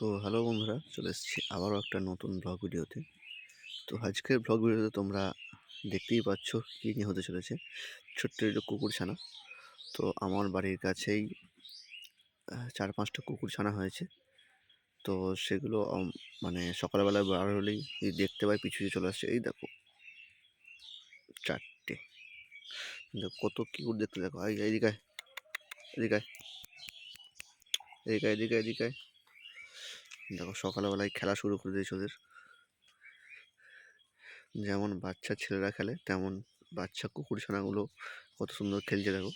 তো হ্যালো বন্ধুরা চলে এসেছি আবারও একটা নতুন ব্লগ ভিডিওতে। তো আজকের ব্লগ ভিডিওতে তোমরা দেখতেই পাচ্ছ কী নিয়ে হতে চলেছে। ছোট্ট একটা কুকুর ছানা। তো আমার বাড়ির কাছেই চার পাঁচটা কুকুর ছানা হয়েছে। তো সেগুলো মানে সকালবেলা বার হলেই দেখতে পাই পিছু চলে আসছে। এই দেখো চারটে। কত কুকুর দেখতে দেখো। এই এইদিকে আয়, এদিকে আয়। এদিকে আয়, এদিকে আয়, এদিকে আয়। দেখো সকালবেলায় খেলা শুরু করে দিয়েছে ওদের। যেমন বাচ্চা ছেলেরা খেলে, তেমন বাচ্চা কুকুর ছানাগুলো কত সুন্দর খেলছে দেখো।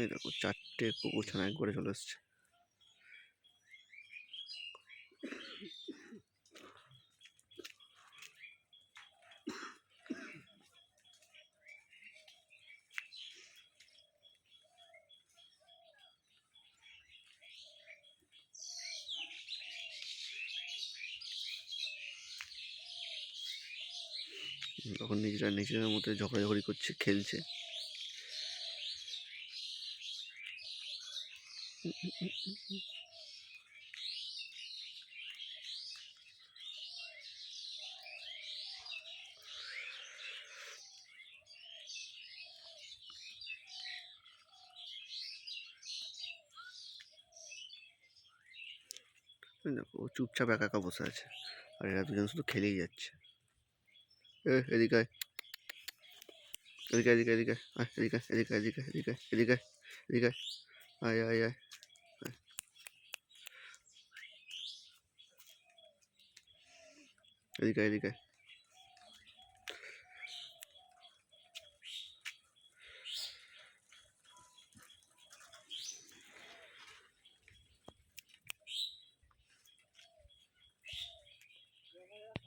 এই দেখো চারটে কুকুর ছানা একবারে চলে এসছে। তখন নিজেরা নিজেদের মধ্যে ঝগড়াঝগড়ি করছে, খেলছে। দেখো চুপচাপ একা একা বসে আছে। আর এরা দুজন শুধু খেলেই যাচ্ছে। এদিকে। এদিকে এদিকে এদিকে আয়, এদিকে এদিকে এদিকে এদিকে এদিকে এদিকে আয় আয় আয়। এদিকে এদিকে